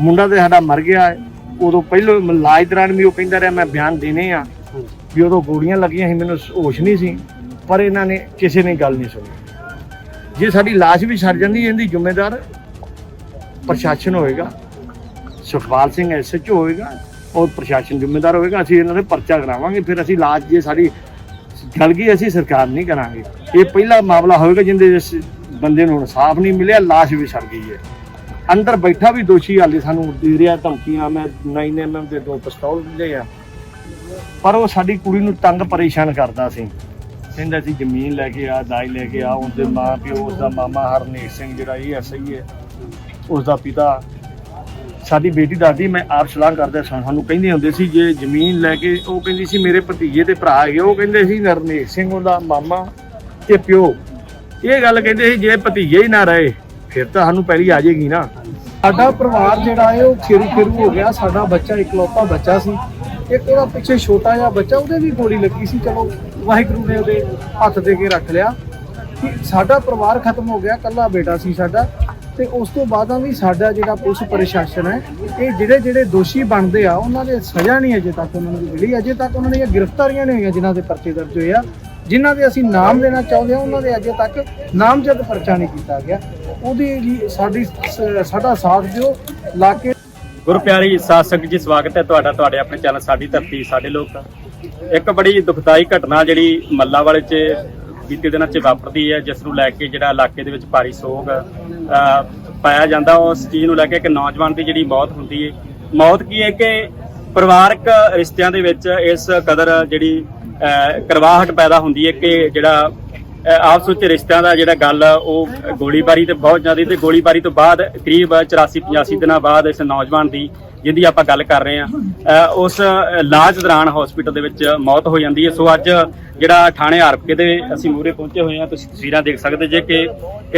ਮੁੰਡਾ ਤੇ ਸਾਡਾ ਮਰ ਗਿਆ ਹੈ। ਉਦੋਂ ਪਹਿਲੋਂ ਇਲਾਜ ਦੌਰਾਨ ਵੀ ਉਹ ਕਹਿੰਦਾ ਰਿਹਾ, ਮੈਂ ਬਿਆਨ ਦੇਣੇ ਆ ਵੀ ਉਦੋਂ ਗੋਲੀਆਂ ਲੱਗੀਆਂ ਸੀ, ਮੈਨੂੰ ਹੋਸ਼ ਨਹੀਂ ਸੀ, ਪਰ ਇਹਨਾਂ ਨੇ ਕਿਸੇ ਨੇ ਗੱਲ ਨਹੀਂ ਸੁਣੀ। ਜੇ ਸਾਡੀ ਲਾਸ਼ ਵੀ ਸੜ ਜਾਂਦੀ, ਇਹਦੀ ਜ਼ਿੰਮੇਦਾਰ ਪ੍ਰਸ਼ਾਸਨ ਹੋਏਗਾ, ਸੁਖਪਾਲ ਸਿੰਘ ਐਸਐਚਓ ਹੋਏਗਾ, ਔਰ ਪ੍ਰਸ਼ਾਸਨ ਜ਼ਿੰਮੇਦਾਰ ਹੋਏਗਾ, ਅਸੀਂ ਇਹਨਾਂ ਦੇ ਪਰਚਾ ਕਰਾਵਾਂਗੇ, ਫਿਰ ਅਸੀਂ ਲਾਸ਼ ਜੇ ਸਾਡੀ ਗਲ ਗਈ, ਅਸੀਂ ਸਰਕਾਰ ਨਹੀਂ ਕਰਾਂਗੇ। ਇਹ ਪਹਿਲਾ ਮਾਮਲਾ ਹੋਵੇਗਾ ਜਿੰਦੇ ਇਸ ਬੰਦੇ ਨੂੰ ਇਨਸਾਫ ਨਹੀਂ ਮਿਲਿਆ, ਲਾਸ਼ ਵੀ ਸੜ ਗਈ ਹੈ। ਅੰਦਰ ਬੈਠਾ ਵੀ ਦੋਸ਼ੀ ਹਾਲੇ ਸਾਨੂੰ ਦੇ ਰਿਹਾ ਧਮਕੀਆਂ, ਮੈਂ 9mm ਦੇ ਦੋ ਪਿਸਤੌਲ ਲਏ ਆ। ਪਰ ਉਹ ਸਾਡੀ ਕੁੜੀ ਨੂੰ ਤੰਗ ਪਰੇਸ਼ਾਨ ਕਰਦਾ ਸੀ। ਕਹਿੰਦਾ ਸੀ, ਜ਼ਮੀਨ ਲੈ ਕੇ ਆ ਦਾਈ ਲੈ ਕੇ ਆ, ਉਹਦੇ ਮਾਂ ਪਿਓ, ਉਸਦਾ ਮਾਮਾ ਹਰਨੇਕ ਸਿੰਘ ਜਿਹੜਾ ਇਹ ਐਸਆਈ ਹੈ ਉਸਦਾ ਪਿਤਾ। ਸਾਡੀ ਬੇਟੀ ਦਾਦੀ ਮੈਂ ਆਪ ਸਲਾਹ ਕਰਦਾ ਸਾਂ। ਸਾਨੂੰ ਕਹਿੰਦੇ ਹੁੰਦੇ ਸੀ, ਜੇ ਜ਼ਮੀਨ ਲੈ ਕੇ, ਉਹ ਕਹਿੰਦੀ ਸੀ, ਮੇਰੇ ਭਤੀਜੇ ਦੇ ਭਰਾ ਹੈਗੇ। ਉਹ ਕਹਿੰਦੇ ਸੀ ਨਰਨੇਕ ਸਿੰਘ, ਉਹਦਾ ਮਾਮਾ ਤੇ ਪਿਓ। ਇਹ ਗੱਲ ਕਹਿੰਦੇ ਸੀ, ਜੇ ਭਤੀਜੇ ਹੀ ਨਾ ਰਹੇ ਫਿਰ ਤਾਂ ਸਾਨੂੰ ਪਹਿਲੀ ਆ ਜਾਏਗੀ ਨਾ। ਸਾਡਾ ਪਰਿਵਾਰ ਜਿਹੜਾ ਹੈ, ਉਹ ਖੇਰੂ ਖੇਰੂ ਹੋ ਗਿਆ। ਸਾਡਾ ਬੱਚਾ ਇਕਲੌਤਾ ਬੱਚਾ ਸੀ। ਇੱਕ ਉਹਦਾ ਪਿੱਛੇ ਛੋਟਾ ਜਿਹਾ ਬੱਚਾ, ਉਹਦੇ ਵੀ ਗੋਲੀ ਲੱਗੀ ਸੀ। ਚਲੋ, ਵਾਹਿਗੁਰੂ ਨੇ ਉਹਦੇ ਹੱਥ ਦੇ ਕੇ ਰੱਖ ਲਿਆ। ਕਿ ਸਾਡਾ ਪਰਿਵਾਰ ਖਤਮ ਹੋ ਗਿਆ ਕੱਲਾ ਬੇਟਾ ਸੀ ਸਾਡਾ। ਤੇ ਉਸ ਤੋਂ ਬਾਅਦਾਂ ਵੀ ਸਾਡਾ ਜਿਹੜਾ ਪੁਲਿਸ ਪ੍ਰਸ਼ਾਸਨ ਹੈ, ਇਹ ਜਿਹੜੇ ਜਿਹੜੇ ਦੋਸ਼ੀ ਬਣਦੇ ਆ, ਉਹਨਾਂ ਦੇ ਸਜ਼ਾ ਨਹੀਂ ਅਜੇ ਤੱਕ ਉਹਨਾਂ ਨੂੰ ਮਿਲੀ। ਅਜੇ ਤੱਕ ਉਹਨਾਂ ਦੀਆਂ ਗ੍ਰਿਫਤਾਰੀਆਂ ਨਹੀਂ ਹੋਈਆਂ, ਜਿਨ੍ਹਾਂ ਦੇ ਪਰਚੇ ਦਰਜ ਹੋਏ ਆ। ਜਿਨ੍ਹਾਂ ਦੇ ਅਸੀਂ ਨਾਮ ਲੈਣਾ ਚਾਹੁੰਦੇ ਹਾਂ, ਉਹਨਾਂ ਦੇ ਅਜੇ ਤੱਕ ਨਾਮਜ਼ਦ ਪਰਚਾ ਨਹੀਂ ਕੀਤਾ ਗਿਆ। ਉਹਦੀ ਲਈ ਸਾਡੀ ਸਾਡਾ ਸਾਥ ਦਿਓ, ਲਾ ਕੇ ਗੁਰੂ ਪਿਆਰੀ ਜੀ ਸਵਾਗਤ ਹੈ ਤੁਹਾਡਾ, ਤੁਹਾਡੇ ਆਪਣੇ ਚੈਨਲ ਸਾਡੀ ਧਰਤੀ, ਸਾਡੇ ਲੋਕ। ਇੱਕ ਬੜੀ ਦੁਖਦਾਈ ਘਟਨਾ ਜਿਹੜੀ ਮੱਲਾ ਵਾਲੇ ਚ ਬੀਤੇ ਦਿਨਾਂ ਚ ਵਾਪਰਦੀ ਹੈ, ਜਿਸ ਨੂੰ ਲੈ ਕੇ ਜਿਹੜਾ ਇਲਾਕੇ ਦੇ ਵਿੱਚ ਭਾਰੀ ਸੋਗ ਪਾਇਆ ਜਾਂਦਾ। ਉਸ ਚੀਜ਼ ਨੂੰ ਲੈ ਕੇ ਇੱਕ ਨੌਜਵਾਨ ਦੀ ਜਿਹੜੀ ਮੌਤ ਹੁੰਦੀ ਹੈ। ਮੌਤ ਕੀ ਹੈ ਕਿ ਪਰਿਵਾਰਕ ਰਿਸ਼ਤਿਆਂ ਦੇ ਵਿੱਚ ਇਸ ਕਦਰ ਜਿਹੜੀ ਕਰਵਾਹਟ ਪੈਦਾ ਹੁੰਦੀ ਹੈ ਕਿ ਜਿਹੜਾ ਆਪਸ ਵਿੱਚ ਰਿਸ਼ਤਿਆਂ ਦਾ ਜਿਹੜਾ ਗੱਲ ਆ, ਉਹ ਗੋਲੀਬਾਰੀ ਤੇ ਬਹੁਤ ਜ਼ਿਆਦਾ ਤੇ ਗੋਲੀਬਾਰੀ ਤੋਂ ਬਾਅਦ ਕਰੀਬ 84 85 ਦਿਨਾਂ ਬਾਅਦ ਇਸ ਨੌਜਵਾਨ ਦੀ ਜਿਹਦੀ ਆਪਾਂ ਗੱਲ ਕਰ ਰਹੇ ਆ ਉਸ ਇਲਾਜ ਦੌਰਾਨ ਹਸਪੀਟਲ ਦੇ ਵਿੱਚ ਮੌਤ ਹੋ ਜਾਂਦੀ ਹੈ। ਸੋ ਅੱਜ ਜਿਹੜਾ ਥਾਣੇ ਹਰਪਕੇ ਦੇ ਅਸੀਂ ਮੂਹਰੇ ਪਹੁੰਚੇ ਹੋਏ ਆ ਤੁਸੀਂ ਤਸਵੀਰਾਂ ਦੇਖ ਸਕਦੇ ਜੇ ਕਿ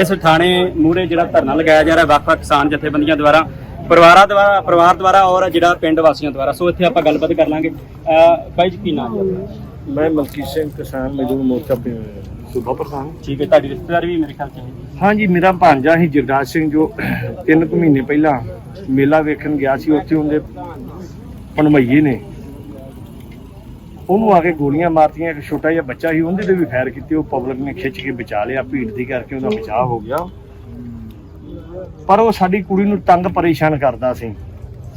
ਇਸ ਥਾਣੇ ਮੂਹਰੇ ਜਿਹੜਾ ਧਰਨਾ ਲਗਾਇਆ ਜਾ ਰਿਹਾ ਵੱਖ-ਵੱਖ ਕਿਸਾਨ ਜਥੇਬੰਦੀਆਂ ਦੁਆਰਾ ਪਰਿਵਾਰਾਂ ਦੁਆਰਾ ਪਰਿਵਾਰ ਦੁਆਰਾ ਔਰ ਜਿਹੜਾ ਪਿੰਡ ਵਾਸੀਆਂ ਦੁਆਰਾ। ਸੋ ਇੱਥੇ ਆਪਾਂ ਗੱਲਬਾਤ ਕਰ ਲਾਂਗੇ। ਭਾਈ ਜੀ ਕੀ ਨਾਮ ਹੈ ਮੈਂ ਮਲਕੀ ਸਿੰਘ ਕਿਸਾਨ ਮਜ਼ਦੂਰ ਮੋਰਚਾ ਪ- ਸੂਬਾ ਪ੍ਰਧਾਨ। ਠੀਕ ਹੈ ਤੁਹਾਡੀ ਰਿਸ਼ਤੇਦਾਰੀ ਵੀ ਮੇਰੇ ਖਿਆਲ ਚ ਹੈ ਜੀ। ਹਾਂਜੀ ਮੇਰਾ ਭਾਂਜਾ ਸੀ ਜਗਰਾਜ ਸਿੰਘ ਜੋ ਤਿੰਨ ਕੁ ਮਹੀਨੇ ਪਹਿਲਾਂ ਮੇਲਾ ਵੇਖਣ ਗਿਆ ਸੀ ਉੱਥੇ ਉਹਦੇ ਪਣਮਈਏ ਨੇ। ਉਹਨੂੰ ਆ ਕੇ ਗੋਲੀਆਂ ਮਾਰਤੀਆਂ ਇੱਕ ਛੋਟਾ ਜਿਹਾ ਬੱਚਾ ਸੀ ਉਹਦੇ ਤੇ ਵੀ ਫਾਇਰ ਕੀਤੇ ਉਹ ਪਬਲਿਕ ਨੇ ਖਿੱਚ ਕੇ ਬਚਾ ਲਿਆ ਭੀੜ ਦੀ ਕਰਕੇ ਉਹਦਾ ਬਚਾਅ ਹੋ ਗਿਆ। ਪਰ ਉਹ ਸਾਡੀ ਕੁੜੀ ਨੂੰ ਤੰਗ ਪਰੇਸ਼ਾਨ ਕਰਦਾ ਸੀ।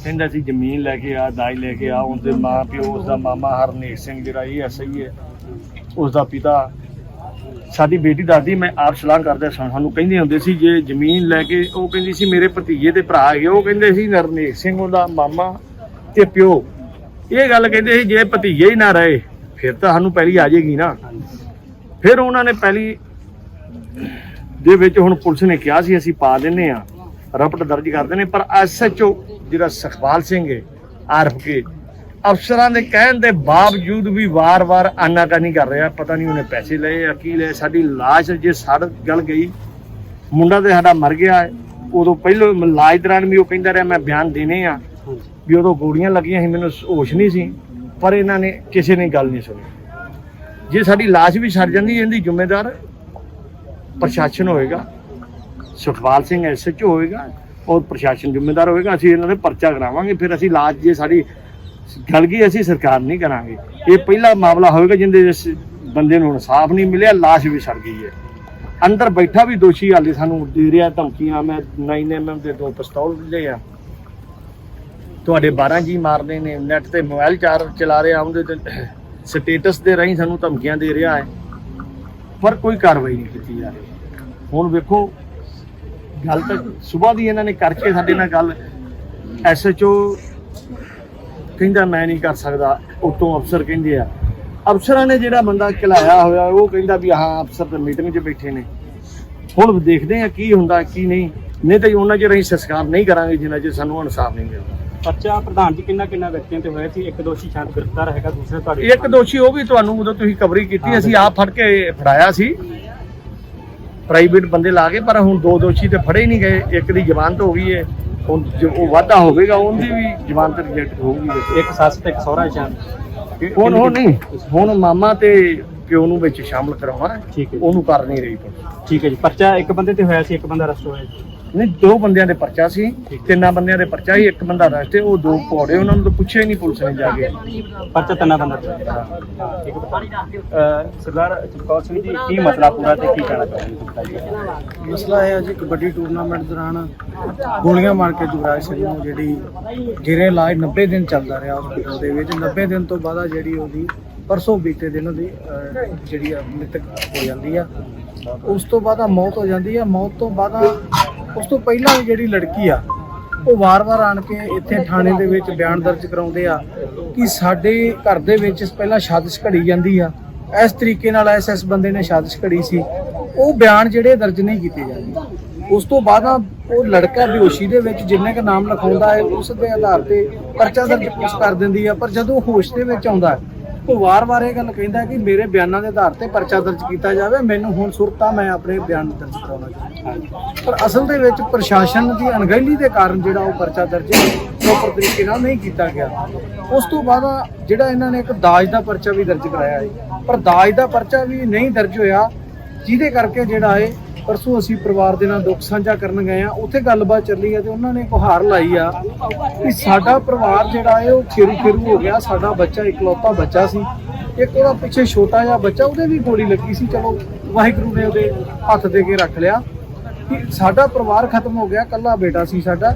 ਕਹਿੰਦਾ ਸੀ, ਜ਼ਮੀਨ ਲੈ ਕੇ ਆ ਦਾਜ ਲੈ ਕੇ ਆ, ਉਹਦੇ ਮਾਂ ਪਿਓ ਉਸ ਦਾ ਮਾਮਾ ਹਰਨੇਕ ਸਿੰਘ ਜਿਹੜਾ ਇਹ ਐਸਆਈ ਹੈ ਉਸ ਦਾ ਪਿਤਾ, ਸਾਡੀ ਬੇਟੀ ਦਾਦੀ, ਮੈਂ ਆਪ ਸਲਾਹ ਕਰਦਾ ਸਾਂ, ਸਾਨੂੰ ਕਹਿੰਦੇ ਹੁੰਦੇ ਸੀ, ਜੇ ਜ਼ਮੀਨ ਲੈ ਕੇ, ਉਹ ਕਹਿੰਦੀ ਸੀ, ਮੇਰੇ ਭਤੀਜੇ ਦੇ ਭਰਾ ਹੈਗੇ, ਉਹ ਕਹਿੰਦੇ ਸੀ ਨਰਨੇਕ ਸਿੰਘ, ਉਹਦਾ ਮਾਮਾ ਤੇ ਪਿਓ। ਇਹ ਗੱਲ ਕਹਿੰਦੇ ਸੀ, ਜੇ ਭਤੀਜੇ ਹੀ ਨਾ ਰਹੇ, ਫਿਰ ਤਾਂ ਸਾਨੂੰ ਪਹਿਲੀ ਆ ਜਾਏਗੀ ਨਾ। ਫਿਰ ਉਹਨਾਂ ਨੇ ਪਹਿਲੀ ਦੇ ਵਿੱਚ ਹੁਣ ਪੁਲਿਸ ਨੇ ਕਿਹਾ ਸੀ, ਅਸੀਂ ਪਾ ਦਿੰਨੇ ਆ ਰਪਟ ਦਰਜ ਕਰ ਦਿੰਨੇ ਪਰ ਐਸਐਚਓ ਜਿਹੜਾ ਸੁਖਪਾਲ ਸਿੰਘ ਹੈ ਆਰਫ ਕੇ, ਅਫਸਰਾਂ ਦੇ ਕਹਿਣ ਦੇ ਬਾਵਜੂਦ ਵੀ ਵਾਰ-ਵਾਰ ਆਨਾਕਾਨੀ ਕਰ ਰਿਹਾ, ਪਤਾ ਨਹੀਂ ਉਹਨੇ ਪੈਸੇ ਲਏ ਆ, ਕੀ ਲਏ, ਸਾਡੀ ਲਾਸ਼ ਜੇ ਸੜ ਗਲ ਗਈ, ਮੁੰਡਾ ਤੇ ਸਾਡਾ ਮਰ ਗਿਆ ਉਦੋਂ ਪਹਿਲਾਂ ਇਲਾਜ ਦੌਰਾਨ ਵੀ ਉਹ ਕਹਿੰਦਾ ਰਿਹਾ, ਮੈਂ ਬਿਆਨ ਦੇਣੇ ਆ ਵੀ ਉਦੋਂ ਗੋਲੀਆਂ ਲੱਗੀਆਂ ਸੀ, ਮੈਨੂੰ ਹੋਸ਼ ਨਹੀਂ ਸੀ, ਪਰ ਇਹਨਾਂ ਨੇ ਕਿਸੇ ਨੇ ਗੱਲ ਨਹੀਂ ਸੁਣੀ। ਜੇ ਸਾਡੀ ਲਾਸ਼ ਵੀ ਸੜ ਜਾਂਦੀ, ਇਹਦੀ ਜ਼ਿੰਮੇਦਾਰ ਪ੍ਰਸ਼ਾਸਨ ਹੋਏਗਾ, ਸੁਖਪਾਲ ਸਿੰਘ ਐਸਐਚਓ ਹੋਏਗਾ ਔਰ ਪ੍ਰਸ਼ਾਸਨ ਜ਼ਿੰਮੇਦਾਰ ਹੋਵੇਗਾ ਅਸੀਂ ਇਹਨਾਂ ਦੇ ਪਰਚਾ ਕਰਾਵਾਂਗੇ, ਫਿਰ ਅਸੀਂ ਲਾਸ਼ ਜੇ ਸਾਡੀ ਗਲ ਗਈ ਅਸੀਂ ਸਰਕਾਰ ਨਹੀਂ ਕਰਾਂਗੇ। ਇਹ ਪਹਿਲਾ ਮਾਮਲਾ ਹੋਵੇਗਾ ਜਿੰਦੇ ਇਸ ਬੰਦੇ ਨੂੰ ਇਨਸਾਫ ਨਹੀਂ ਮਿਲਿਆ, ਲਾਸ਼ ਵੀ ਸੜ ਗਈ ਹੈ। ਅੰਦਰ ਬੈਠਾ ਵੀ ਦੋਸ਼ੀ ਹਾਲੇ ਸਾਨੂੰ ਦੇ ਰਿਹਾ ਧਮਕੀਆਂ, ਮੈਂ 9mm ਦੇ ਦੋ ਪਿਸਤੌਲ ਲਏ ਆ। ਤੁਹਾਡੇ 12 ਜੀ ਮਾਰਨੇ ਨੇ, ਨੈਟ ਤੇ ਮੋਬਾਈਲ ਚਾਰ ਚਲਾ ਰਿਹਾ, ਉਹਦੇ ਤੇ ਸਟੇਟਸ ਦੇ ਰਾਹੀਂ ਸਾਨੂੰ ਧਮਕੀਆਂ ਦੇ ਰਿਹਾ ਹੈ। ਪਰ ਕੋਈ ਕਾਰਵਾਈ ਨਹੀਂ ਕੀਤੀ ਜਾ ਰਹੀ। ਹੁਣ ਵੇਖੋ ਗੱਲ ਤਾਂ ਸਵੇਰ ਦੀ ਇਹਨਾਂ ਨੇ ਕਰਕੇ ਸਾਡੇ ਨਾਲ ਗੱਲ। ਐਸਐਚਓ ਕਹਿੰਦਾ ਮੈਂ ਨਹੀਂ ਕਰ ਸਕਦਾ। ਉਤੋਂ ਅਫਸਰ ਕਹਿੰਦੇ ਆ। ਅਫਸਰਾਂ ਨੇ ਜਿਹੜਾ ਬੰਦਾ ਖਿਲਾਇਆ ਹੋਇਆ ਉਹ ਕਹਿੰਦਾ ਵੀ ਹਾਂ ਅਫਸਰ ਤਾਂ ਮੀਟਿੰਗ 'ਚ ਬੈਠੇ ਨੇ। ਹੁਣ ਦੇਖਦੇ ਆ ਕੀ ਹੁੰਦਾ ਕੀ ਨਹੀਂ। ਨਹੀਂ ਤਾਂ ਉਹਨਾਂ ਚਿਰ ਅਸੀਂ ਸੰਸਕਾਰ ਨਹੀਂ ਕਰਾਂਗੇ ਜਿੰਨਾ ਚਿਰ ਸਾਨੂੰ ਇਨਸਾਫ ਨਹੀਂ ਮਿਲਦਾ। ਪਰਚਾ ਪ੍ਰਧਾਨ ਜੀ ਕਿੰਨਾ ਕਿੰਨਾ ਵਿਅਕਤੀਆਂ ਤੇ ਹੋਇਆ ਸੀ? ਇੱਕ ਦੋਸ਼ੀ ਸ਼ਾਇਦ ਗ੍ਰਿਫਤਾਰ ਹੈਗਾ ਦੂਸਰੇ ਤੁਹਾਡੇ ਇੱਕ ਦੋਸ਼ੀ ਉਹ ਵੀ ਤੁਹਾਨੂੰ ਉਦੋਂ ਤੁਸੀਂ ਕਵਰੀ ਕੀਤੀ। ਅਸੀਂ ਆਪ ਫੜ ਕੇ ਫੜਾਇਆ ਸੀ। ਪ੍ਰਾਈਵੇਟ ਬੰਦੇ ਲਾ ਕੇ ਪਰ ਹੁਣ ਦੋ ਦੋਸ਼ੀ ਤੇ ਫੜੇ ਹੀ ਨਹੀਂ ਗਏ। ਇੱਕ ਦੀ ਜ਼ਮਾਨਤ ਹੋ ਗਈ ਹੈ। ਹੁਣ ਜੋ ਉਹ ਵਾਧਾ ਹੋਵੇਗਾ ਉਹਦੀ ਵੀ ਜ਼ਮਾਨਤ ਰਿਜੈਕਟ ਹੋਊਗੀ। ਇੱਕ ਸੱਸ ਤੇ ਇੱਕ ਸਹੁਰਾ ਸ਼ਾਇਦ ਹੁਣ ਹੁਣ ਨਹੀਂ ਹੁਣ ਮਾਮਾ ਤੇ ਪਿਓ ਨੂੰ ਵਿੱਚ ਸ਼ਾਮਲ ਕਰਾਉਣਾ। ਉਹਨੂੰ ਕਰ ਨਹੀਂ ਰਹੀ। ਪੁਲਿਸ ਠੀਕ ਹੈ ਜੀ। ਪਰਚਾ ਇੱਕ ਬੰਦੇ ਤੇ ਹੋਇਆ ਸੀ ਇੱਕ ਬੰਦਾ ਅਰੈਸਟ ਹੋਇਆ ਜੀ। ਨਹੀਂ ਦੋ ਬੰਦਿਆਂ ਦੇ ਪਰਚਾ ਸੀ ਤਿੰਨਾਂ ਬੰਦਿਆਂ ਦੇ ਪਰਚਾ ਸੀ ਇੱਕ ਬੰਦਾ ਹੈ ਉਹ ਦੋ ਪੌੜੇ ਉਹਨਾਂ ਨੂੰ ਤਾਂ ਪੁੱਛਿਆ ਹੀ ਨਹੀਂ ਪੁਲਿਸ ਨੇ ਜਾ ਕੇ। ਪਰਚਾ ਤਿੰਨਾਂ ਬੰਦਾ ਠੀਕ ਹੈ। ਸਰਦਾਰ ਚਮਕੌਰ ਸਿੰਘ ਜੀ ਕੀ ਮਸਲਾ ਪੂਰਾ ਤੇ ਕੀ ਕਹਿਣਾ ਚਾਹੁੰਦੇ ਮਸਲਾ ਇਹ ਹੈ ਜੀ ਕਬੱਡੀ ਟੂਰਨਾਮੈਂਟ ਦੌਰਾਨ ਗੋਲੀਆਂ ਮਾਰ ਕੇ ਯੁਵਰਾਜ ਸਿੰਘ ਨੂੰ ਜਿਹੜੀ ਜਿਹੜੇ ਇਲਾਜ 90 ਦਿਨ ਚੱਲਦਾ ਰਿਹਾ ਹਸਪੀਟਲ ਦੇ ਵਿੱਚ। 90 ਦਿਨ ਤੋਂ ਬਾਅਦ ਜਿਹੜੀ ਉਹਦੀ ਪਰਸੋਂ ਬੀਤੇ ਦਿਨ ਉਹਦੀ ਜਿਹੜੀ ਆ ਮ੍ਰਿਤਕ ਹੋ ਜਾਂਦੀ ਆ। ਉਸ ਤੋਂ ਬਾਅਦ ਆ ਮੌਤ ਹੋ ਜਾਂਦੀ ਆ। ਮੌਤ ਤੋਂ ਬਾਅਦ ਆ ਉਸ ਤੋਂ ਪਹਿਲਾਂ ਵੀ ਜਿਹੜੀ ਲੜਕੀ ਆ ਉਹ ਵਾਰ-ਵਾਰ ਆਣ ਕੇ ਇੱਥੇ ਥਾਣੇ ਦੇ ਵਿੱਚ ਬਿਆਨ ਦਰਜ ਕਰਾਉਂਦੇ ਆ ਕਿ ਸਾਡੇ ਘਰ ਦੇ ਵਿੱਚ ਪਹਿਲਾਂ ਸਾਜ਼ਿਸ਼ ਘੜੀ ਜਾਂਦੀ ਆ। ਇਸ ਤਰੀਕੇ ਨਾਲ ਇਸ ਬੰਦੇ ਨੇ ਸਾਜ਼ਿਸ਼ ਘੜੀ ਸੀ। ਉਹ ਬਿਆਨ ਜਿਹੜੇ ਦਰਜ ਨਹੀਂ ਕੀਤੇ ਜਾਂਦੇ। ਉਸ ਤੋਂ ਬਾਅਦ ਉਹ ਲੜਕਾ ਬੇਹੋਸ਼ੀ ਦੇ ਵਿੱਚ ਜਿੰਨੇ ਕ ਨਾਮ ਲਿਖਾਉਂਦਾ ਹੈ ਉਸ ਦੇ ਆਧਾਰ ਤੇ ਪਰਚਾ ਦਰਜ ਪੁਲਿਸ ਕਰ ਦਿੰਦੀ ਆ। ਪਰ ਜਦੋਂ ਹੋਸ਼ ਦੇ ਵਿੱਚ ਆਉਂਦਾ ਹੈ, ਉਹ ਵਾਰ-ਵਾਰ ਇਹ ਗੱਲ ਕਹਿੰਦਾ ਕਿ ਮੇਰੇ ਬਿਆਨਾਂ ਦੇ ਆਧਾਰ ਤੇ ਪਰਚਾ ਦਰਜ ਕੀਤਾ ਜਾਵੇ, ਮੈਨੂੰ ਹੁਣ ਸੁਰਤਾ ਮੈਂ ਆਪਣੇ ਬਿਆਨ ਦਰਜ ਕਰਾਉਣਾ ਚਾਹੁੰਦਾ। ਪਰ ਅਸਲ ਦੇ ਵਿੱਚ ਪ੍ਰਸ਼ਾਸਨ ਦੀ ਅਣਗਹਿਲੀ ਦੇ ਕਾਰਨ ਜਿਹੜਾ ਉਹ ਪਰਚਾ ਦਰਜ ਪ੍ਰੋਪਰ ਤਰੀਕੇ ਨਾਲ ਨਹੀਂ ਕੀਤਾ ਗਿਆ। ਉਸ ਤੋਂ ਬਾਅਦ ਜਿਹੜਾ ਇਹਨਾਂ ਨੇ ਇੱਕ ਦਾਜ ਦਾ ਪਰਚਾ ਵੀ ਦਰਜ ਕਰਾਇਆ ਹੈ। ਪਰ ਦਾਜ ਦਾ ਪਰਚਾ ਵੀ ਨਹੀਂ ਦਰਜ ਹੋਇਆ, ਜਿਹਦੇ ਕਰਕੇ ਜਿਹੜਾ ਹੈ ਪਰਸੋਂ ਅਸੀਂ ਪਰਿਵਾਰ ਦੇ ਨਾਲ ਦੁੱਖ ਸਾਂਝਾ ਕਰਨ ਗਏ ਆ ਉੱਥੇ ਗੱਲਬਾਤ ਚੱਲੀ ਆ ਤੇ ਉਹਨਾਂ ਨੇ ਗੁਹਾਰ ਲਾਈ ਆ ਕਿ ਸਾਡਾ ਪਰਿਵਾਰ ਜਿਹੜਾ ਹੈ, ਉਹ ਖੇਰੂ ਖੇਰੂ ਹੋ ਗਿਆ। ਸਾਡਾ ਬੱਚਾ ਇਕਲੌਤਾ ਬੱਚਾ ਸੀ। ਇੱਕ ਉਹਦਾ ਪਿੱਛੇ ਛੋਟਾ ਜਿਹਾ ਬੱਚਾ, ਉਹਦੇ ਵੀ ਗੋਲੀ ਲੱਗੀ ਸੀ। ਚਲੋ, ਵਾਹਿਗੁਰੂ ਨੇ ਉਹਦੇ ਹੱਥ ਦੇ ਕੇ ਰੱਖ ਲਿਆ ਕਿ ਸਾਡਾ ਪਰਿਵਾਰ ਖਤਮ ਹੋ ਗਿਆ ਕੱਲਾ ਬੇਟਾ ਸੀ ਸਾਡਾ।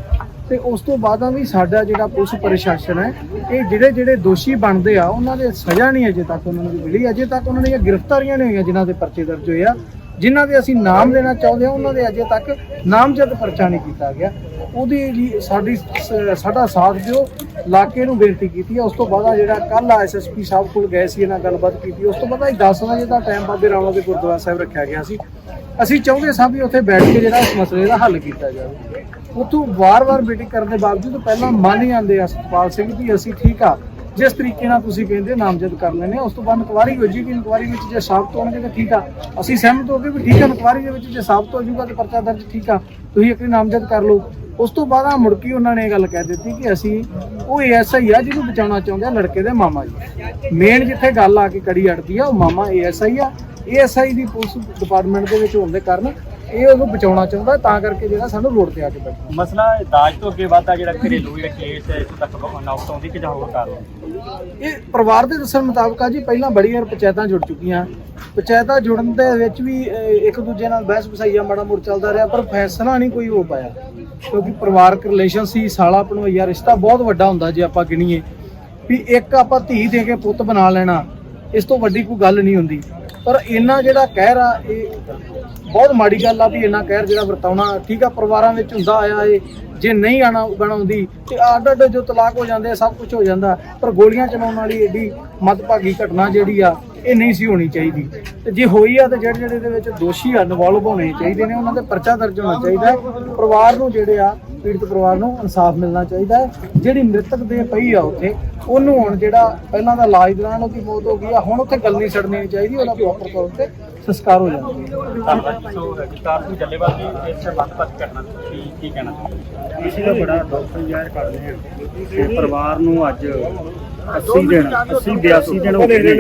ਤੇ ਉਸ ਤੋਂ ਬਾਅਦਾਂ ਵੀ ਸਾਡਾ ਜਿਹੜਾ ਪੁਲਿਸ ਪ੍ਰਸ਼ਾਸਨ ਹੈ, ਇਹ ਜਿਹੜੇ ਜਿਹੜੇ ਦੋਸ਼ੀ ਬਣਦੇ ਆ, ਉਹਨਾਂ ਦੇ ਸਜ਼ਾ ਨਹੀਂ ਅਜੇ ਤੱਕ ਉਹਨਾਂ ਨੂੰ ਮਿਲੀ। ਅਜੇ ਤੱਕ ਉਹਨਾਂ ਦੀਆਂ ਗ੍ਰਿਫਤਾਰੀਆਂ ਨਹੀਂ ਹੋਈਆਂ, ਜਿਨ੍ਹਾਂ ਦੇ ਪਰਚੇ ਦਰਜ ਹੋਏ ਆ। ਜਿਨ੍ਹਾਂ ਦੇ ਅਸੀਂ ਨਾਮ ਲੈਣਾ ਚਾਹੁੰਦੇ ਹਾਂ, ਉਹਨਾਂ ਦੇ ਅਜੇ ਤੱਕ ਨਾਮਜ਼ਦ ਪਰਚਾ ਨਹੀਂ ਕੀਤਾ ਗਿਆ। ਉਹਦੇ ਲਈ ਸਾਡੀ ਸ- ਸਾਡਾ ਸਾਥ ਦਿਓ ਇਲਾਕੇ ਨੂੰ ਬੇਨਤੀ ਕੀਤੀ ਹੈ। ਉਸ ਤੋਂ ਬਾਅਦ ਆ ਜਿਹੜਾ ਕੱਲ ਐਸਐਸਪੀ ਸਾਹਿਬ ਕੋਲ ਗਏ ਸੀ, ਇਹਨਾਂ ਗੱਲਬਾਤ ਕੀਤੀ। ਉਸ ਤੋਂ ਬਾਅਦ ਅਸੀਂ 10 ਵਜੇ ਦਾ ਟਾਈਮ ਬਾਬੇ ਰਾਣਾ ਦੇ ਗੁਰਦੁਆਰਾ ਸਾਹਿਬ ਰੱਖਿਆ ਗਿਆ ਸੀ। ਅਸੀਂ ਚਾਹੁੰਦੇ ਸਾਂ ਵੀ ਉੱਥੇ ਬੈਠ ਕੇ ਜਿਹੜਾ ਇਸ ਮਸਲੇ ਦਾ ਹੱਲ ਕੀਤਾ ਜਾਵੇ। ਉਤੋਂ ਵਾਰ-ਵਾਰ ਮੀਟਿੰਗ ਕਰਨ ਦੇ ਬਾਵਜੂਦ ਪਹਿਲਾਂ ਮੰਨ ਹੀ ਜਾਂਦੇ ਆ ਸਤਪਾਲ ਸਿੰਘ ਵੀ ਅਸੀਂ ਠੀਕ ਆ। ਜਿਸ ਤਰੀਕੇ ਨਾਲ ਤੁਸੀਂ ਕਹਿੰਦੇ ਨਾਮਜ਼ਦ ਕਰ ਲੈਣੇ ਆ ਉਸ ਤੋਂ ਬਾਅਦ ਇਨਕੁਆਰੀ ਹੋ ਜੇਗੀ, ਇਨਕੁਆਰੀ ਵਿੱਚ ਜੇ ਸਾਬਤ ਹੋਣਗੇ ਤਾਂ ਠੀਕ ਆ। ਅਸੀਂ ਸਹਿਮਤ ਹੋ ਗਏ ਵੀ ਠੀਕ ਆ, ਇਨਕੁਆਰੀ ਦੇ ਵਿੱਚ ਜੇ ਸਾਬਤ ਹੋ ਜਾਊਗਾ ਤਾਂ ਪਰਚਾ ਦਰਜ ਠੀਕ ਆ, ਤੁਸੀਂ ਇੱਕ ਨਾਮਜ਼ਦ ਕਰ ਲਓ। ਉਸ ਤੋਂ ਬਾਅਦ ਆ ਮੁੜ ਕੇ ਉਹਨਾਂ ਨੇ ਇਹ ਗੱਲ ਕਹਿ ਦਿੱਤੀ ਕਿ ਅਸੀਂ ਉਹ ਐਸਆਈ ਆ ਜਿਹਨੂੰ ਬਚਾਉਣਾ ਚਾਹੁੰਦੇ ਆ ਲੜਕੇ ਦੇ ਮਾਮਾ ਜੀ। ਮੇਨ ਜਿੱਥੇ ਗੱਲ ਆ ਕੇ ਕੜੀ ਅੜਦੀ ਆ, ਉਹ ਮਾਮਾ ਐਸਆਈ ਆ। ਐਸਆਈ ਦੀ ਪੁਲਿਸ ਡਿਪਾਰਟਮੈਂਟ ਦੇ ਵਿੱਚ ਹੋਣ ਦੇ ਕਾਰਨ ਇਹ ਉਹਨੂੰ ਬਚਾਉਣਾ ਚਾਹੁੰਦਾ ਤਾਂ ਕਰਕੇ ਜਿਹੜਾ ਸਾਨੂੰ ਰੋਡ ਤੇ ਆ ਕੇ ਬੈਠਾ। ਮਸਲਾ ਦਾਜ ਤੋਂ ਅੱਗੇ ਵੱਧਦਾ ਜਿਹੜਾ ਘਰੇਲੂ ਜਿਹੜਾ ਕੇਸ ਹੈ ਇੱਥੋਂ ਤੱਕ ਨੌਕਤ ਆਉਂਦੀ ਕਿ ਜਾਂ ਹੋਰ ਕਾਰਨ? ਇਹ ਪਰਿਵਾਰ ਦੇ ਦੱਸਣ ਮੁਤਾਬਕ ਆ ਜੀ ਪਹਿਲਾਂ ਬੜੀ ਵਾਰ ਪੰਚਾਇਤਾਂ ਜੁੜ ਚੁੱਕੀਆਂ। ਪੰਚਾਇਤਾਂ ਜੁੜਨ ਦੇ ਵਿੱਚ ਵੀ ਇੱਕ ਦੂਜੇ ਨਾਲ ਬਹਿਸ ਬਸਾਈਆ ਮਾੜਾ ਮੋੜ ਚੱਲਦਾ ਰਿਹਾ ਪਰ ਫੈਸਲਾ ਨਹੀਂ ਕੋਈ ਹੋ ਪਾਇਆ। ਕਿਉਂਕਿ ਪਰਿਵਾਰਕ ਰਿਲੇਸ਼ਨ ਸੀ ਸਾਲਾ ਭਣਵਈਆ ਰਿਸ਼ਤਾ ਬਹੁਤ ਵੱਡਾ ਹੁੰਦਾ ਜੇ ਆਪਾਂ ਗਿਣੀਏ। ਵੀ ਇੱਕ ਆਪਾਂ ਧੀ ਦੇ ਕੇ ਪੁੱਤ ਬਣਾ ਲੈਣਾ ਇਸ ਤੋਂ ਵੱਡੀ ਕੋਈ ਗੱਲ ਨਹੀਂ ਹੁੰਦੀ। ਪਰ ਇਹਨਾਂ ਜਿਹੜਾ ਕਹਿਰ ਆ ਇਹ ਬਹੁਤ ਮਾੜੀ ਗੱਲ ਆ ਵੀ ਇੰਨਾ ਕਹਿਰ ਜਿਹੜਾ ਵਰਤਾਉਣਾ ਠੀਕ ਆ ਪਰਿਵਾਰਾਂ ਵਿੱਚ ਹੁੰਦਾ ਆਇਆ ਏ ਜੇ ਨਹੀਂ ਆਣਾ ਬਣਾਉਂਦੀ ਤੇ ਅੱਡ ਅੱਡ ਜੋ ਤਲਾਕ ਹੋ ਜਾਂਦੇ ਆ, ਸਭ ਕੁਝ ਹੋ ਜਾਂਦਾ ਪਰ ਗੋਲੀਆਂ ਚਲਾਉਣ ਵਾਲੀ ਏਡੀ ਮਦਭਾਗੀ ਘਟਨਾ ਜਿਹੜੀ ਆ ਇਹ ਨਹੀਂ ਸੀ ਹੋਣੀ ਚਾਹੀਦੀ। ਤੇ ਜੇ ਹੋਈ ਆ ਤੇ ਜਿਹੜੇ ਜਿਹੜੇ ਇਹਦੇ ਵਿੱਚ ਦੋਸ਼ੀ ਆ ਇਨਵੋਲਵ ਹੋਣੇ ਚਾਹੀਦੇ ਨੇ ਉਹਨਾਂ ਦੇ ਪਰਚਾ ਦਰਜ ਹੋਣਾ ਚਾਹੀਦਾ ਹੈ। ਪਰਿਵਾਰ ਨੂੰ ਜਿਹੜੇ ਆ ਪੀੜਤ ਪਰਿਵਾਰ ਨੂੰ ਇਨਸਾਫ ਮਿਲਣਾ ਚਾਹੀਦਾ ਹੈ। ਜਿਹੜੀ ਮ੍ਰਿਤਕ ਦੇ ਪਈ ਆ ਉੱਥੇ ਉਹਨੂੰ ਹੁਣ ਜਿਹੜਾ ਪਹਿਲਾਂ ਦਾ ਇਲਾਜ ਦੌਰਾਨ ਉਹਦੀ ਮੌਤ ਹੋ ਗਈ ਆ ਹੁਣ ਉੱਥੇ ਗੱਲ ਨਹੀਂ ਛੱਡਣੀ ਚਾਹੀਦੀ ਉਹਦਾ ਪ੍ਰੋਪਰ ਤੌਰ ਤੇ ਸੰਸਕਾਰ ਹੋ ਜਾਣਾ ਚਾਹੀਦਾ। ਧੰਨਵਾਦ ਸੋ ਜਗਤਾਰ ਸਿੰਘ ਜੱਲੇਵਾਲ ਜੀ ਇਸ ਸੰਬੰਧਤ ਕਰਨਾ ਕੀ ਕੀ ਕਹਿਣਾ ਚਾਹੁੰਦੇ ਅਸੀਂ ਦਾ ਬੜਾ ਦੁੱਖ ਜ਼ਾਹਿਰ ਕਰਦੇ ਹਾਂ ਕਿ ਪਰਿਵਾਰ ਨੂੰ ਅੱਜ 80 ਦਿਨ 80 82 ਦਿਨ ਹੋ ਗਏ ਨੇ।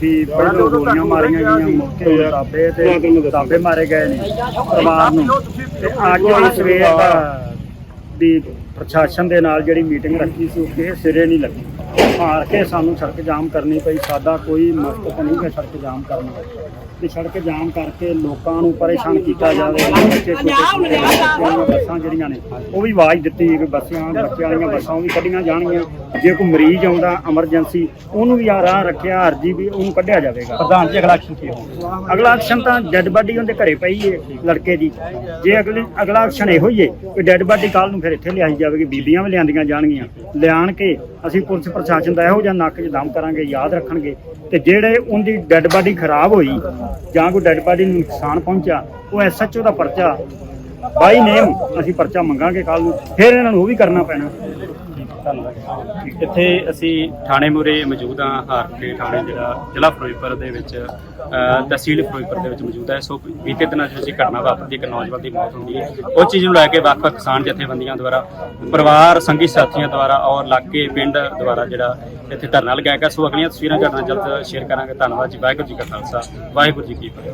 ਵੀ ਪਹਿਲਾਂ ਗੋਲੀਆਂ ਮਾਰੀਆਂ ਗਈਆਂ ਮੁੱਕੇ ਤਾਬੇ ਤੇ ਤਾਬੇ ਮਾਰੇ ਗਏ ਨੇ ਪਰਿਵਾਰ ਨੂੰ। ਤੇ ਅੱਜ ਸਵੇਰ ਦਾ ਵੀ ਪ੍ਰਸ਼ਾਸਨ ਦੇ ਨਾਲ ਜਿਹੜੀ ਮੀਟਿੰਗ ਰੱਖੀ ਸੀ ਉਹ ਕਿਸੇ ਸਿਰੇ ਨਹੀਂ ਲੱਗੀ। ਹਾਰ ਕੇ ਸਾਨੂੰ ਸੜਕ ਜਾਮ ਕਰਨੀ ਪਈ ਸਾਡਾ ਕੋਈ ਮਕਸਦ ਨਹੀਂ ਕਿ ਸੜਕ ਜਾਮ ਕਰਨਾ ਤੇ ਸੜਕ ਜਾਮ ਕਰਕੇ ਲੋਕਾਂ ਨੂੰ ਪਰੇਸ਼ਾਨ ਕੀਤਾ ਜਾਵੇ ਬੱਚੇ ਛੋਟੇ ਬੱਸਾਂ ਜਿਹੜੀਆਂ ਨੇ ਉਹ ਵੀ ਆਵਾਜ਼ ਦਿੱਤੀ ਕਿ ਬੱਸਾਂ ਬੱਚਿਆਂ ਵਾਲੀਆਂ ਬੱਸਾਂ ਉਹ ਵੀ ਕੱਢੀਆਂ ਜਾਣਗੀਆਂ। ਜੇ ਕੋਈ ਮਰੀਜ਼ ਆਉਂਦਾ ਐਮਰਜੈਂਸੀ ਉਹਨੂੰ ਵੀ ਆ ਰਾਹ ਰੱਖਿਆ ਅਰਜੀ ਵੀ ਉਹਨੂੰ ਕੱਢਿਆ ਜਾਵੇਗਾ। ਪ੍ਰਧਾਨ ਜੀ ਅਗਲਾ ਐਕਸ਼ਨ ਕੀ ਹੋਊਗਾ ਅਗਲਾ ਐਕਸ਼ਨ ਤਾਂ ਡੈੱਡ ਬਾਡੀ ਉਹਦੇ ਘਰੇ ਪਈ ਏ ਲੜਕੇ ਦੀ। ਜੇ ਅਗਲੀ ਅਗਲਾ ਐਕਸ਼ਨ ਇਹੋ ਹੀ ਏ ਕਿ ਡੈੱਡ ਬਾਡੀ ਕੱਲ ਨੂੰ ਫਿਰ ਇੱਥੇ ਲਿਆਈ ਜਾਵੇਗੀ ਬੀਬੀਆਂ ਵੀ ਲਿਆਂਦੀਆਂ ਜਾਣਗੀਆਂ। ਲਿਆਣ ਕੇ ਅਸੀਂ ਪੁਲਿਸ ਪ੍ਰਸ਼ਾਸਨ ਦਾ ਇਹੋ ਜਿਹਾ ਨੱਕ 'ਚ ਦਮ ਕਰਾਂਗੇ, ਯਾਦ ਰੱਖਣਗੇ। ਤੇ ਜਿਹੜੇ ਉਹਦੀ ਡੈੱਡ ਬਾਡੀ ਖਰਾਬ ਹੋਈ ਜਾਂ ਕੋਈ ਡੈੱਡ ਬਾਡੀ ਨੂੰ ਨੁਕਸਾਨ ਪਹੁੰਚਿਆ, ਉਹ ਐਸਐਚਓ ਦਾ ਪਰਚਾ ਬਾਈ ਨੇਮ ਅਸੀਂ ਪਰਚਾ ਮੰਗਾਂਗੇ ਕੱਲ ਨੂੰ। ਫਿਰ ਇਹਨਾਂ ਨੂੰ ਉਹ ਵੀ ਕਰਨਾ ਪੈਣਾ। ਇੱਥੇ ਅਸੀਂ ਥਾਣੇ ਮੂਰੇ ਮੌਜੂਦ ਹਾਂ ਹਾਰਕੇ ਥਾਣੇ ਜਿਹੜਾ ਜ਼ਿਲ੍ਹਾ ਫਿਰੋਜ਼ਪੁਰ ਦੇ ਵਿੱਚ ਤਹਿਸੀਲ ਫਿਰੋਜ਼ਪੁਰ ਦੇ ਵਿੱਚ ਮੌਜੂਦ ਹੈ। ਸੋ ਬੀਤੇ ਦਿਨਾਂ 'ਚ ਅਸੀਂ ਘਟਨਾ ਵਾਪਰਦੀ, ਇੱਕ ਨੌਜਵਾਨ ਦੀ ਮੌਤ ਹੁੰਦੀ ਹੈ। ਉਹ ਚੀਜ਼ ਨੂੰ ਲੈ ਕੇ ਵੱਖ-ਵੱਖ ਕਿਸਾਨ ਜਥੇਬੰਦੀਆਂ ਦੁਆਰਾ, ਪਰਿਵਾਰ ਸੰਗੀ ਸਾਥੀਆਂ ਦੁਆਰਾ ਔਰ ਇਲਾਕੇ ਪਿੰਡ ਦੁਆਰਾ ਜਿਹੜਾ ਇੱਥੇ ਧਰਨਾ ਲਗਾਇਆ ਗਿਆ। ਸੋ ਅਗਲੀਆਂ ਤਸਵੀਰਾਂ ਤੁਹਾਡੇ ਨਾਲ ਜਲਦ ਸ਼ੇਅਰ ਕਰਾਂਗੇ। ਧੰਨਵਾਦ ਜੀ। ਵਾਹਿਗੁਰੂ ਜੀ ਕਾ ਖਾਲਸਾ। ਵਾਹਿਗੁਰੂ ਜੀ ਕੀ ਫਤਿਹ।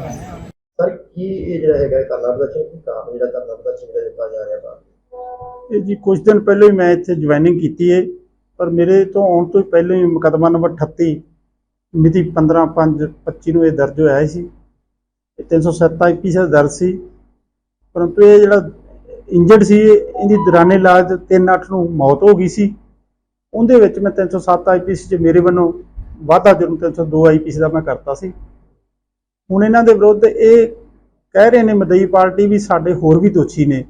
ਸਰ, ਕੀ ਇਹ ਜਿਹੜਾ ਹੈਗਾ ਧਰਨਾ ਪ੍ਰਦਰਸ਼ਨ, ਕੀ ਕਾਰਨ ਜਿਹੜਾ ਧਰਨਾ ਪ੍ਰਦਰਸ਼ਨ ਜਿਹੜਾ ਦਿੱਤਾ ਜਾ ਰਿਹਾ ਵਾ? ਇਹ ਜੀ ਕੁਝ ਦਿਨ ਪਹਿਲਾਂ ਹੀ ਮੈਂ ਇੱਥੇ ਜੁਆਇਨਿੰਗ ਕੀਤੀ ਹੈ ਪਰ ਮੇਰੇ ਤੋਂ ਆਉਣ ਤੋਂ ਹੀ ਪਹਿਲਾਂ ਹੀ ਮੁਕੱਦਮਾ ਨੰਬਰ 38 ਮਿਤੀ 15/5/25 ਨੂੰ ਇਹ ਦਰਜ ਹੋਇਆ ਸੀ। ਇਹ 307 ਆਈਪੀਸੀ ਦਾ ਦਰਜ ਸੀ। ਪਰੰਤੂ ਇਹ ਜਿਹੜਾ ਇੰਜਰਡ ਸੀ, ਇਹਦੀ ਦੌਰਾਨੇ ਇਲਾਜ 3/8 ਨੂੰ ਮੌਤ ਹੋ ਗਈ ਸੀ। ਉਹਦੇ ਵਿੱਚ ਮੈਂ 307 ਆਈਪੀਸੀ 'ਚ ਮੇਰੇ ਵੱਲੋਂ ਵਾਧਾ ਜੁਰਮ 302 ਆਈਪੀਸੀ ਦਾ ਮੈਂ ਕਰਤਾ ਸੀ। ਹੁਣ ਇਹਨਾਂ ਦੇ ਵਿਰੁੱਧ ਇਹ ਕਹਿ ਰਹੇ ਨੇ ਮਦਈ ਪਾਰਟੀ ਵੀ ਸਾਡੇ ਹੋਰ ਵੀ ਦੋਸ਼ੀ ਨੇ।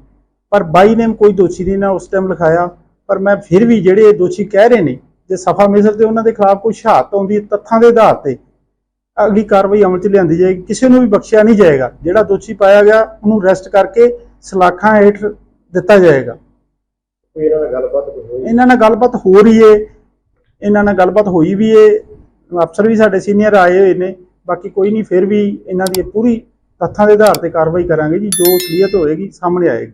ਪਰ ਬਾਈ ਨੇਮ ਕੋਈ ਦੋਸ਼ੀ ਨਹੀਂ ਨਾ ਉਸ ਟਾਈਮ ਲਿਖਾਇਆ ਪਰ ਮੈਂ ਫਿਰ ਵੀ ਜਿਹੜੇ ਦੋਸ਼ੀ ਕਹਿ ਰਹੇ ਨੇ ਜੇ ਸਫਾ ਮਿਸਰ ਤੇ ਉਹਨਾਂ ਦੇ ਖਿਲਾਫ ਕੋਈ ਸ਼ਹਾਦਤ ਆਉਂਦੀ ਤੱਥਾਂ ਦੇ ਆਧਾਰ ਤੇ ਅਗਲੀ ਕਾਰਵਾਈ ਅਮਲ 'ਚ ਲਿਆਂਦੀ ਜਾਏਗੀ ਕਿਸੇ ਨੂੰ ਵੀ ਬਖਸ਼ਿਆ ਨਹੀਂ ਜਾਏਗਾ ਜਿਹੜਾ ਦੋਸ਼ੀ ਪਾਇਆ ਗਿਆ ਉਹਨੂੰ ਅਰੈਸਟ ਕਰਕੇ ਸਲਾਖਾਂ ਹੇਠ ਦਿੱਤਾ ਜਾਏਗਾ। ਇਹਨਾਂ ਨਾਲ ਗੱਲਬਾਤ ਹੋਈ? ਇਹਨਾਂ ਨਾਲ ਗੱਲਬਾਤ ਹੋ ਰਹੀ ਏ ਇਹਨਾਂ ਨਾਲ ਗੱਲਬਾਤ ਹੋਈ ਵੀ ਏ ਅਫਸਰ ਵੀ ਸਾਡੇ ਸੀਨੀਅਰ ਆਏ ਹੋਏ ਨੇ ਬਾਕੀ ਕੋਈ ਨਹੀਂ ਫਿਰ ਵੀ ਇਹਨਾਂ ਦੀ ਪੂਰੀ ਤੱਥਾਂ ਦੇ ਆਧਾਰ ਤੇ ਕਾਰਵਾਈ ਕਰਾਂਗੇ ਜੀ ਜੋ ਅਸਲੀਅਤ ਹੋਏਗੀ ਸਾਹਮਣੇ ਆਏਗੀ।